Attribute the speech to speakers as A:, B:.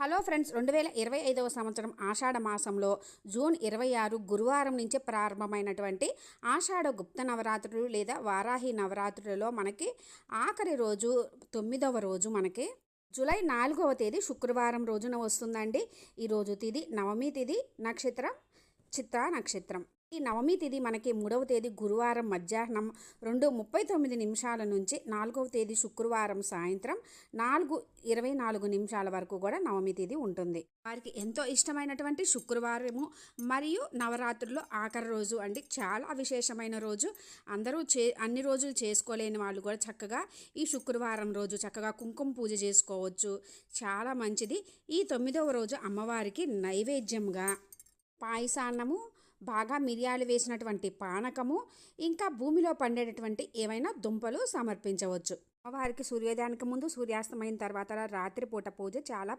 A: Hello friends రెండు వేల ఇరవై ఐదవ సంవత్సరం ఆషాఢ మాసంలో జూన్ ఇరవై ఆరు గురువారం నుంచే ప్రారంభమైనటువంటి ఆషాఢ గుప్త నవరాత్రులు లేదా వారాహి నవరాత్రులలో మనకి ఆఖరి రోజు తొమ్మిదవ రోజు మనకి జూలై నాలుగవ తేదీ శుక్రవారం రోజున వస్తుందండి. ఈరోజు తిది నవమి తిది నక్షత్రం చిత్ర నక్షత్రం. ఈ నవమి తేదీ మనకి మూడవ తేదీ గురువారం మధ్యాహ్నం రెండు ముప్పై తొమ్మిది నిమిషాల నుంచి నాలుగవ తేదీ శుక్రవారం సాయంత్రం నాలుగు ఇరవై నాలుగు నిమిషాల వరకు కూడా నవమి తేదీ ఉంటుంది. వారికి ఎంతో ఇష్టమైనటువంటి శుక్రవారము మరియు నవరాత్రుల్లో ఆఖరి రోజు అంటే చాలా విశేషమైన రోజు. అందరూ చే అన్ని రోజులు చేసుకోలేని వాళ్ళు కూడా చక్కగా ఈ శుక్రవారం రోజు చక్కగా కుంకుమ పూజ చేసుకోవచ్చు. చాలా మంచిది. ఈ తొమ్మిదవ రోజు అమ్మవారికి నైవేద్యంగా పాయసాన్నము బాగా మిరియాలు వేసినటువంటి పానకము ఇంకా భూమిలో పండేటటువంటి ఏవైనా దుంపలు సమర్పించవచ్చు. అమ్మవారికి సూర్యోదయానికి ముందు సూర్యాస్తమైన తర్వాత రాత్రిపూట పూజ చాలా